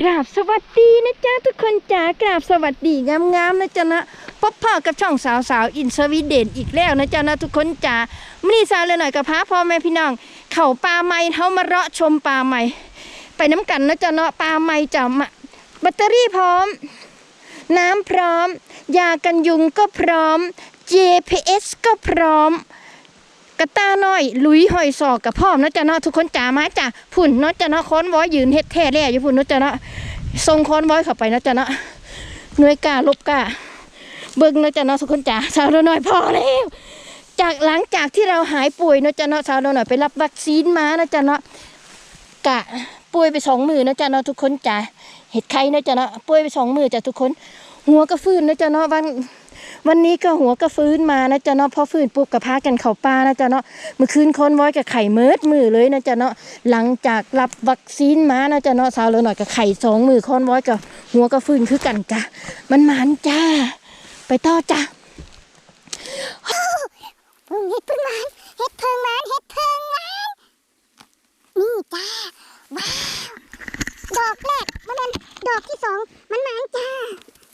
กราบสวัสดีนะจ๊ะทุกคนจ๋ากราบสวัสดีงามๆนะจ๊ะนะพบพ่อกับช่องสาวสาวๆอินสวีเดนอีกแล้วนะจ๊ะนะทุกคนจ๋ามื่อนี้สาวเลยหน่อยกับพาพ่อแม่พี่น้อง เข่าปลาไม้เฮามาเราะชมปลาไม้ไปน้ำกันนะจ๊ะเนาะปลาไม้จ้ะมาแบตเตอรี่พร้อม น้ำพร้อม ยากันยุงก็พร้อม GPS ก็พร้อม กระต้าน้อย ลุยหอยศอกกับพ่อมเนาะจ้ะเนาะทุกคนจ๋ามาจ้ะพุ่นเนาะจ้ะเนาะค้อนว้อยยืนเฮ็ดแท้แล่อยู่พุ่นเนาะจ้ะเนาะทรงค้อนว้เข้าไปเนาะจ้ะเนาะหน่วยกล้าลบกล้าเบิ่งเนาะจ้ะเนาะทุกคนจ๋าสาวน้อยพอแล้วจากหลังจากที่เราหายป่วยเนาะจ้ะเนาะสาวน้อยไปรับวัคซีนมาเนาะจ้ะเนาะกะป่วยไปสองมือเนาะจ้ะเนาะทุกคนจ๋าเห็ดไข้เนาะจ้ะเนาะป่วยไปสองมือจ้ะทุกคน หัวก็ฟื้นเนาะจ้ะเนาะวัน วันนี้ก็หัวก็ฟื้นมานะจ๊ะเนาะพอฟื้นปุ๊บก็พากันเข่าป่านะจ๊ะเนาะเมื่อคืนคนว้อยกับไข่เมิดมือเลยนะจ๊ะเนาะหลังจากรับวัคซีนมานะจ๊ะเนาะสาวเลยหน่อยกับไข่สองมือคนว้อยกับหัวก็ฟื้นคือกันจ้ะมันหมันจ้าไปต่อจ้ะ เพิ่งเห็ดเพิ่งหวานเห็ดเพิ่งหวานเห็ดเพิ่งหวานนี่จ้าว้าวดอกแรกมันเป็นดอกที่สองมันหวานจ้า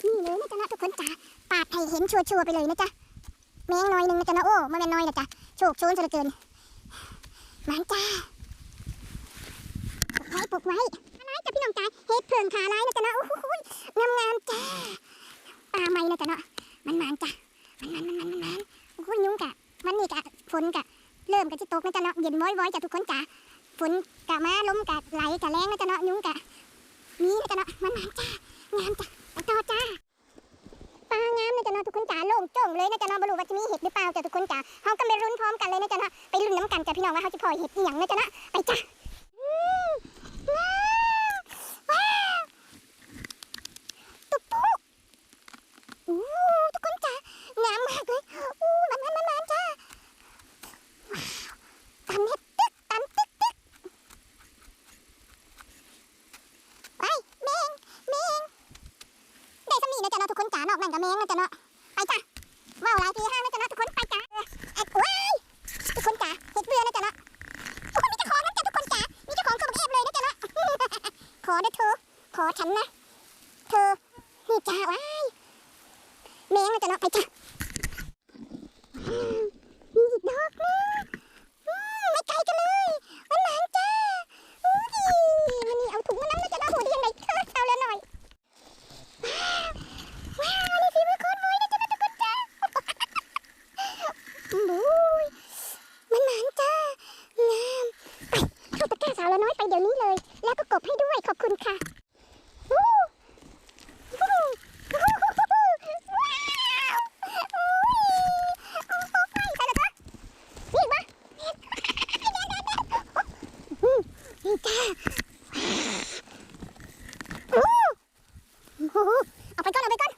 นี่เลยนะจ๊ะนะทุกคนจ้าปาดให้เห็น ชัวไปเลยนะจ๊ะแมงน้อยหนึ่งนะจ๊ะนะโอ้มันเป็นน้อยนะจ๊ะโชคโชนซะเหลือเกินหวานจ้าปลูกไว้ปลูกไว้อะไรจ้ะพี่น้องจ้าเห็ดเพิ่งขาลายนะจ๊ะนะโอ้โหงามงามจ้าปลาไม้นะจ๊ะเนาะมันหวานจ้ะมันมันมันมันมันมันโอ้ยยุงกะมันนี่กะฝนกะเริ่มกะจะตกนะจ๊ะเนาะเย็นว้อยๆจ้ะทุกคนจ้ะฝนกะมาลมกะไหลกะแรงนะจ๊ะเนาะยุงกะมีนะจ๊ะเนาะมันงามจ้างามจ้ะไปต่อจ้า ปลางามนะจ๊ะเนาะทุกคนจ๋าโล่งโจ้งเลยนะจ๊ะเนาะบรรู้ว่าจะมีเห็ดหรือเปล่าจ้ะทุกคนจ๋าเฮาก็ไปรุ้นพร้อมกันเลยนะจ๊ะเนาะไปรุ้นน้ำกันจ้ะพี่น้องว่าเฮาจะพอเห็ดอีหยังนะจ๊ะเนาะไปจ้ะอืมว้าวว้าวตุ๊บปุ๊อู้ทุกคนจ้างามมากเลยอู้มันมันมันมันจ้า ตันเฮ็ดตึกตันตึกตึกไปแมงแมงได้สำนีนะจ๊ะเนาะทุกคนจ๋านอกนั่นกับแมงนะจ๊ะเนาะไปจ้ะว่าวหลายทีห้างนะจ๊ะเนาะทุกคนไปจ้ะเอ็ดว้ายทุกคนจ๋าเฮ็ดเรือนะจ๊ะเนาะโอ้มีเจ้าของนะจ๊ะทุกคนจ๋ามีเจ้าของคือบักเอฟเลยนะจ๊ะเนาะ ข อด้อเธอ ขอฉันนะ เธอ นี่จ้าว้ายแมงนจะเนาะไปจ้ะมีอีกดอกนึงอืมไม่ไกลกันเลยมันหนานจ้าอู้ดีมันนี่เอาถุงมาน้ำแล้วจะได้หัวดียังไงเธอเอาแล้วหน่อย ว้าว นี่ฝีมือโคนมวยนะจ๊ะนะทุกคนจ้าบุ้ยมันหนานจ้างามไปเข้าตะกร้าสาวแล้วน้อยไปเดี๋ยวนี้เลย แล้วก็กบให้ด้วยขอบคุณค่ะอู้อู้อู้ว้าวอุ้ยโอ้โหไปแล้วจ้ะนี่มา อืมนี่จ้าโอ้โหเอาไปก่อนเอาไปก่อน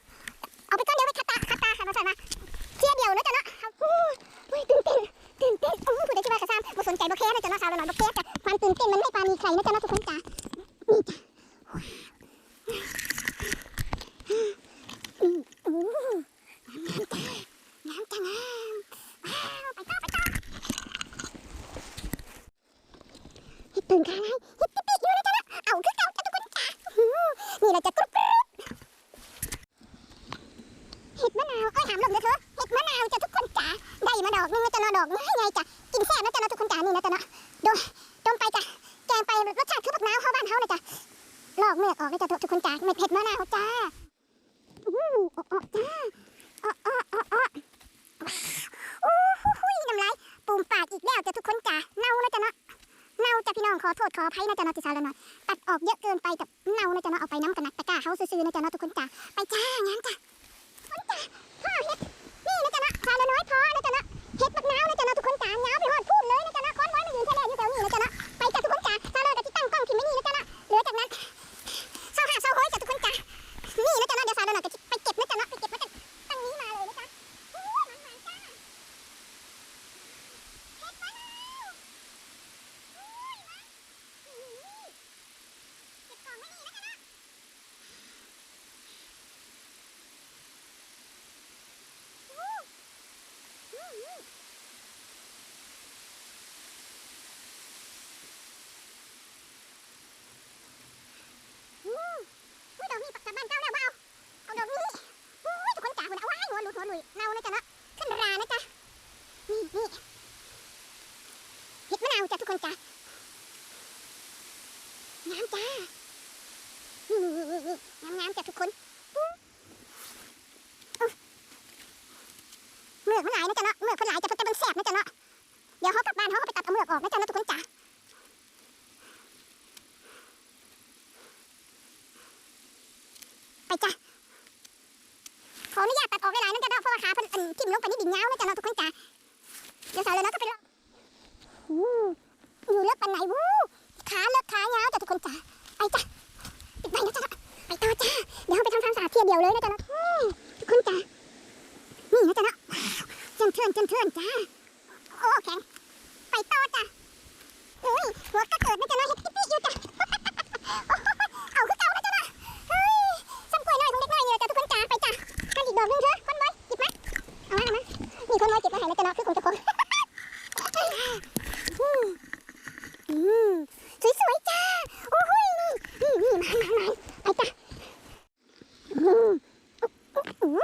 เอาไปก่อนเดี๋ยวไปคัตตาคัตตาค่ะมาใส่มาเที่ยเดียวนะจ๊ะเนาะเอาโอ้ยตื่นเต้นตื่นเต้นโอ้ผู้ใดที่ว่ากระซ้ำบ่สนใจบ่แคร์นะจ๊ะเนาะสาวละหน่อยบ่แคร์จ้ะความตื่นเต้นมันไม่ปราณีใครนะจ๊ะเนาะทุกคนจ้านี่จ้ะอืมโอ้งามจ้างามจ้างามว้าวไปต่อไปต่อ เห็ดพึ่งขาลายเห็ดปิ๊กๆอยู่นะจ๊ะนะเอาคือเก่าจ้ะทุกคนจ้าอื้อนี่เราจะกรุบกรุบเห็ดมะนาวเอ้ยหามลงเด้อเธอเห็ดมะนาวจ้ะทุกคนจ้าได้มา ดอกนึงนะจ๊ะเนาะดอกง่ายไงจ้ะกินแซ่บนะจ๊ะเนาะทุกคนจ้านี่นะจ๊ะเนาะดมดมไปจ้ะแกงไปรสชาติคือบักนาวเข้าบ้านเฮาเลยจ้ะลอกเมือกออกเลยจ้ะทุกคนจ้าเม็ดเห็ดมะนาวจ้าอู้ออกๆจ้าอ้ออ้ออ้ออ้อโอ้โหน้ำลายปูมปากอีกแล้วจ้ะทุกคนจ้าเน่านะจ๊ะเนาะเน่าจ้ะพี่น้องขอโทษขออภัยนะจ๊ะเนาะที่สาวละหน่อยตัดออกเยอะเกินไปกับเน่านะจ๊ะเนะเอาไปน้ำกันนักตะกร้าเฮาซื้อๆนะจ๊ะนะทุกคนจ้าไปจ้างามจ้ะคนจ้า นะจ๊ะเนาะทุกคนจ้าเงาไปฮอดพูดเลยนะจ๊ะเนาะค้อนไว้มายืนแท้ๆอยู่แถวนี้นะจ๊ะเนาะไปจ้ะทุกคนจ้าสาวละก็สิตั้งกล้องทิ้งไว้นี่นะจ๊ะเนาะเหลือจากนั้นเศร้าหาเศร้าโหยจ้ะทุกคนจ้านี่นะจ๊ะเนาะเดี๋ยวสาวละหน่อยก็สิไปเก็บนะจ๊ะเนาะไปเก็บมาจากตั้งนี้มาเลยนะจ๊ะโอ้ยมันๆจ้าเฮ็ดมะนาวโอ้ยมัน เก็บของไว้นี่แล้วกันนะ หัวหลุยเน่านะจ๊ะเนาะขึ้นรานะจ๊ะนี่นี่เห็ดมะนาวจ้ะทุกคนจ้ะงามจ้านี่นี่นี่นี่งามงามๆจ้ะทุกคนอุ๊ยอุ๊ยเมือกมันหลายนะจ๊ะเนาะเมือกมันหลายจ้ะเพราะแต่มันแสบนะจ๊ะเนาะเดี๋ยวเขากลับบ้านเขาก็ไปตัดเอาเมือกนะจ๊ะนาะทุกคนจ้ะไปจ้ะขออนุญาตตัดออกหลายๆนั่นจะเนาะเพราะว่าขาเพิ่นอันทิ่มลงไปในดินยานะจ๊ะเนาะทุกคนจ้ะเดี๋ยวสาวเลยเนาะก็ไปลองอู้อยู่เลิกปันไหนวู้ขาเลิกขายาจ้ะทุกคนจ้ะไปจ้ะปิดไปนะจ๊ะไปต่อจ้ะเดี๋ยวเราไปทำความสะอาดเทียเดียวเลยนะจ๊ะเนาะทุกคนจ้ะนี่นะจ๊ะเนาะเจิมเทินเจิมเทินจ้ะโอ้แข็งไปต่อจ้ะเฮ้ยหัวก็เกิดนะจ๊ะเนาะเฮ็ดปิ๊บๆอยู่จ้ะ เอาคือเก่านะจ๊ะเนาะเฮ้ยซ้ำกล้วยน้อยของเด็กน้อยนี่แหละจ้ะทุกคนจ้ะไปจ้ะ กันอีกดอกหนึงเถอะคนไว้หยิบมาเอามาเอามานี่คนไว้เก็บมาให้นะจ๊ะเนาะคือของเจ้าของอืมอืมสวยๆจ้า โอ้โหนี่นี่นี่มามามาไปจ้ะอืมโอ้โห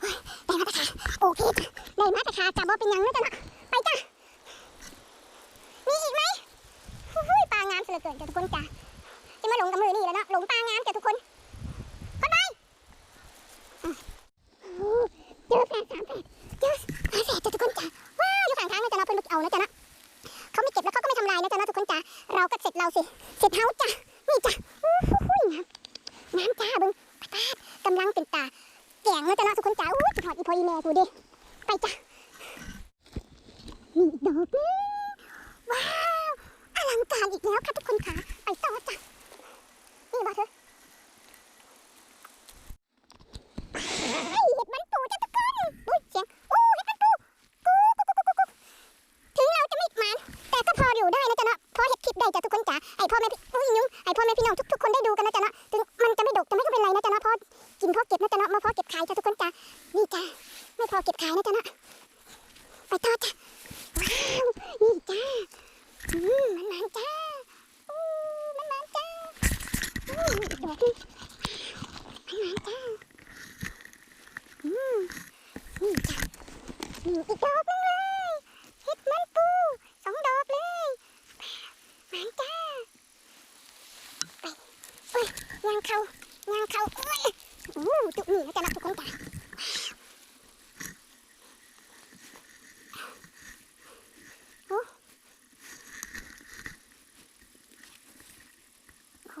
เฮ้ยได้มาตะขาโอ เคจ้ะได้มาตะขาจับบ่เป็นยังนะจ๊ะเนาะไปจ้ะมีอีกไหมโอ้โหปลางามเสยเหลือเกินจ้ะทุกคนจ้ะจะมาหลงกับมือนี่แล้วเนาะหลงปลางามจ้ะทุกคนคนไปเจอแฝดสามแฝดเจอแฝดจ้ะทุกคนจ้ะว้าวอยู่ข้างทางนะจ๊ะเนาะเพิ่นเอานะจ๊ะเนาะเขาไม่เก็บแล้วเขาก็ไม่ทำลายนะจ๊ะเนาะทุกคนจ้ะเราก็เสร็จเราสิเสร็จเฮาจ้ะนี่จ้ะอู้หูยงามงามจ้าเบิ่งปาดกำลังเป็นตาแกงนะจ๊ะเนาะทุกคนจ้ะอู้สิถอดอีพออีแม่กูดิ ไปจ้ะนี่อีกดอกนึงว้าวอลังการอีกแล้วค่ะทุกคนค่ะไปต่อจ้ะนี่บ่เธอเฮ็ดมันปูจ้ะทุกคนอุ้ยเสียงโอ้เห็ดมันปูกูกูกูกูกูถึงเราจะไม่หมันแต่ก็พออยู่ได้นะจ๊ะเนาะพอเห็ดคลิปได้จ้ะทุกคนจ๋าไอพ่อแม่พี่อุ้ยยุงไอพ่อแม่พี่น้องทุกๆคนได้ดูกันนะจ๊ะเนาะถึงมันจะไม่ดกจะไม่ก็เป็นไรนะจ๊ะเนาะพอกินพอเก็บนะจ๊ะเนาะมาพอเก็บขายจ้ะทุกคนจ๋านี่จ้ะไม่พอเก็บขายนะจ๊ะเนาะไปต่อจ้ะว้าวนี่จ้าอืมมันมันจ้าอู้มันมันจ้าอู้อีกดอกหนึงมันมันจ้า อืมนี่จ้ะนี่อีกดอกหนึงเลยเห็ดมันปูสองดอกเลยหวานจ้าไปโอ้ยยางเขายางเขาโอ้ยอู้ตุนี่นะจ๊ะนะทุกคนจ้ะโอ้โห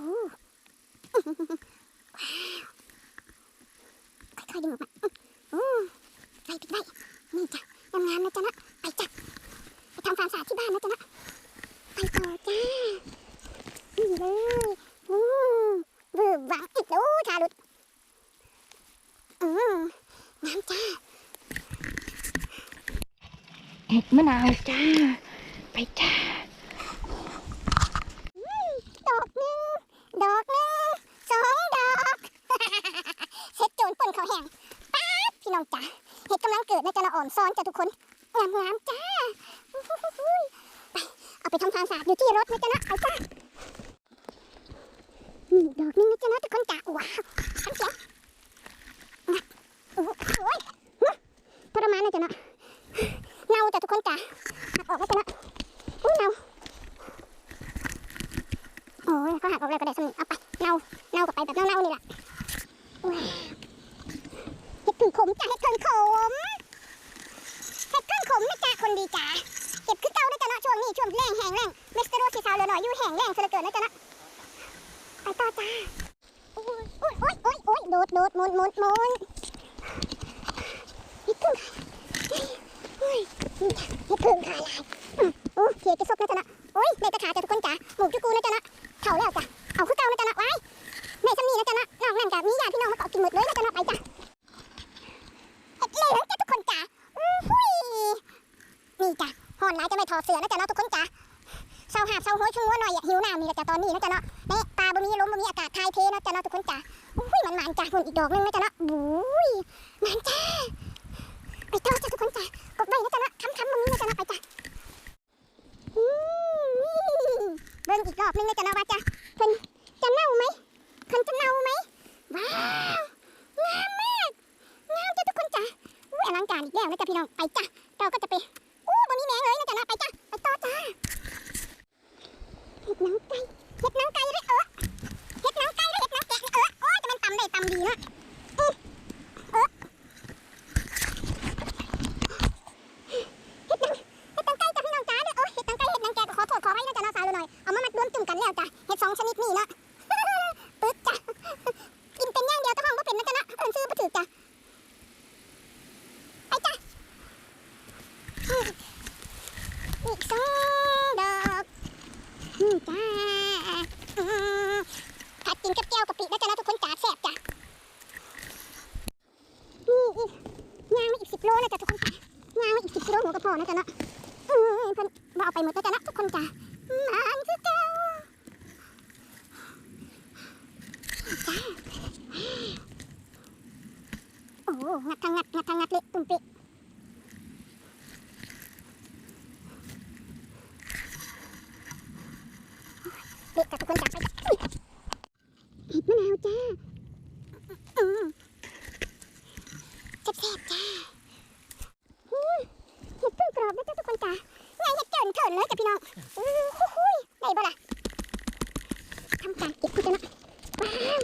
ค่อยๆดึงออกมา อืมไปปิดไว้นี่จ้ะงามๆนะจ๊ะนะไปจ้ะไปทำความสะอาดที่บ้านนะจ๊ะนะไปต่อจ้านี่เลยอืมเบื่อหวังอีกแล้วทารุดอืมงามจ้า เห็ดมะนาวจ้า ไปจ้า ดอกหนึ่งดอกหนึ่งสองดอก เห็ดโจรปนเขาวแห้งป๊าดพี่น้องจ้าเห็ดกำลังเกิดนะจ๊ะละอ่อนซ้อนจ้ะทุกคนงามงามจ้าไปเอาไปทำความสะอาดอยู่ที่รถนะจ๊ะนะเอาจ้านี่ดอกนึงนะจ๊ะนะทุกคนจ้าว้าวทั้งเสียงโอ้โหโอ้ยทรมานนะจ๊ะนะเน่าจ้ะทุกคนจ้าหักออกนะจ๊ะนะอุ้ยเน่าโอ้ยก็หักออกเลยก็ได้สมิเอาไปเน่าเน่ากับไปแบบเน่าๆนี่แหละ นหมุนหมุนนี่พึ่งเฮ้ยนี่จ้ะนี่พึ่งขาลายโอ้เขียกระซบนะจ๊ะนะโอ้ยแม่ตะขาจ้ะทุกคนจ้าหมูจุกูนะจ๊ะนะเข่าแล้วจ้ะเอาคือเก่านะจ๊ะนะไว้แม่สำนีนะจ๊ะนะน้องนั่นจ้ะมีญาติพี่น้องมาเกาะกินหมดเลยนะจ๊ะนะไปจ้ะเลืองจ้ะทุกคนจ้าอู้ยนี่จ้ะหอนหลายจะไม่ถอดเสื้อนะจ๊ะนะทุกคนจ้าเศร้าหาบเศร้าโหยชุ่มหัวหน่อยอยากหิวน้ำนี่แหละจ้ะตอนนี้นะจ๊ะเนาะเน่ปลาบ่มีลมบ่มีอากาศทายเทนะจ้ะนะทุกคนจ้ะ ยมันมันจ้ะหุ่นอีกดอกหนึงนะจ้ะเนาะบุ้ยมันจ้าไปต่อจ้ะทุกคนจ้ะกดไว้นะจ้ะเนาะค้ำๆบ่มีนะจ้ะเนาะไปจ้ะอืมเบิ่งอีกรอบหนึงนะจ้ะเนาะว่าจ้ะเพิ่นจะเน่าไหมเพิ่นจะเน่าไหมว้าวงามมากงามจ้ะทุกคนจ้ะลังการอีกแล้วนะจ๊ะพี่น้องไปจ้ะเราก็จะไปอู้บนนี้แมงเลยนะจ๊ะนะไปจ้ะไปต่อจ้าเห็ดหนังไก่เห็ดหนังไก่เลยเออเห็ดหนังไก่เลยเห็ดหนังแกะเออโอ้ยจะมันตำได้ตำดีเนาะอือเออเห็ดหนังเห็ดหนังไก่จ้ะพี่น้องจ้าเด้อเออเห็ดหนังไก่เห็ดหนังแกะก็ขอโทษขอไว้นะจ๊ะนะสาวหน่อยเอามามัดรวมจุ่มกันแล้วจ้ะเห็ดสองชนิดนี่เนาะ ปึ๊ดจ้ะกินเป็นอย่างเดียวแตะห้องก็เป็นนะจ๊ะนะเอินซื้อมาถือจ้ะไปจ้ะ อีกสองดอกนี่จ้าอืมผัดกินกับแก้วกะปินะจ๊ะนะทุกคนจ๋าแซ่บจ้ะนี่อีกย่างมาอีกสิบโลนะจ๊ะทุกคนจ๋าย่างมาอีกสิบกิโลหัวกระเพาะนะจ๊ะนะอืมเพิ่นบ่เอาไปหมดนะจ๊ะนะทุกคนจ๋ามันคือเก่าโอ้งัดทางงัดงัดทางงัดเละตุ่มเปะ เด็กกับทุกคนจับไปจ้ะอุ๊ยเห็ดมะนาวจ้าอืมแซ่บๆจ้าเห็ดเพิ่งกรอบนะจ้าทุกคนจ้าไงเห็ดเกินเถินเลยจ้ะพี่น้องอู้หู้ยได้บ่ล่ะทำการเก็บคุณจะนะว้าว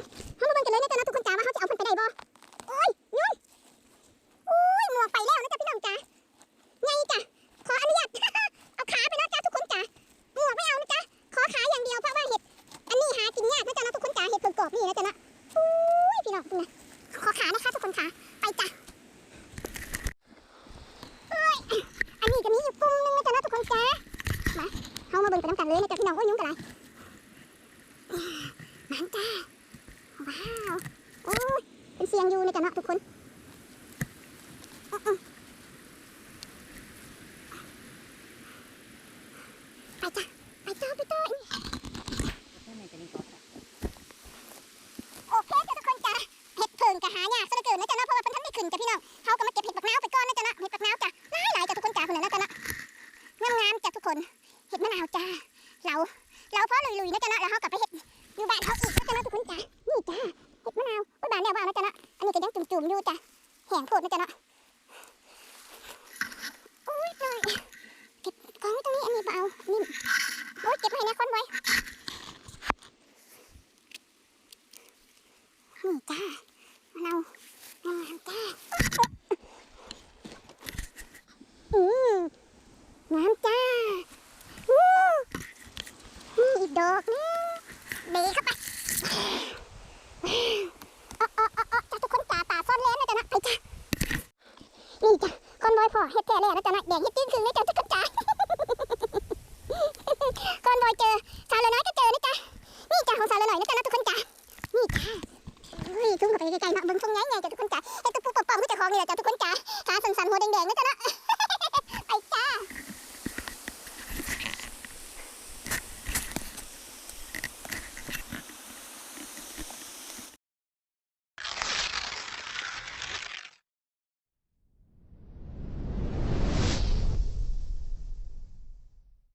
อ้ยยุ่งกันไรน้ำจ้า ว้าว โอ้ย เป็นเสียงอยู่นะจ๊ะนะทุกคนไปจ้ะไปต่อไปต่อโอเคจ้ะทุกคนจ้ะเห็ดเพิงกะหายากซะเหลือเกินนะจ๊ะนาะเพราะว่าเพิ่นทันได้ขึ้นจ้ะพี่น้องเขาก็มาเก็บเห็ดบักนาวไปก่อนนะจ๊ะเนาะเห็ดบักนาวจ้ะหลายหลายๆจ้ะทุกคนจ้ะคนนั้นนะจ๊ะนาะงามๆจ้ะทุกคน เห็ดมะนาวจ้า เราเราพอลุยๆนะจ๊ะเนาะแล้วเขากลับไปเห็ดอยู่บ้านเขาอีกนะจ๊ะเนาะทุกคนจ้ะนี่จ้ะเห็ดมะนาวอุ้ยบ้านแนวบ้านนะจ๊ะเนาะอันนี้ก็ยังจุ่มๆอยู่จ้ะแห้งโพดนะจ๊ะเนาะโอ้ยตายเก็บกองไว้ตรงนี้อันนี้เบเอานิ่ม โอ้ยเก็บไว้นะคนไว้นี่จ้ามะนาวงามๆจ้าอืมงามจ้าอู้นี่อีกดอกนึงเบเข้าไปอ๋ออ๋ออ๋ออ๋อจ้าทุกคนจ้าป่าซ่อนเล้นนะจ๊ะนะไปจ้านี่จ้ะคอนบอยพอเฮ็ดแท้แล้วนะจ๊ะนะแดงเฮ็ดติ้งคืนนะจ๊ะทุกคนจ้า ก่อนบอยเจอสาวเหลือน้อยก็เจอนะจ๊ะ นี่จ้ะของสาวเหลือหน่อยนะจ๊ะนะทุก คนจ้ะนี่จ้ะเฮ้ยทุ่มเข้าไปไกลๆนะเบิ่งทุ่งใหญ่ๆจ้ะทุกคนจ้ะไอ้ตุ๊กปุ๊กปอมก็จะคลองนี่แหละจ้ะทุกคนจ้ะขาสั่นๆหัวแดงๆนะจ๊ะนะ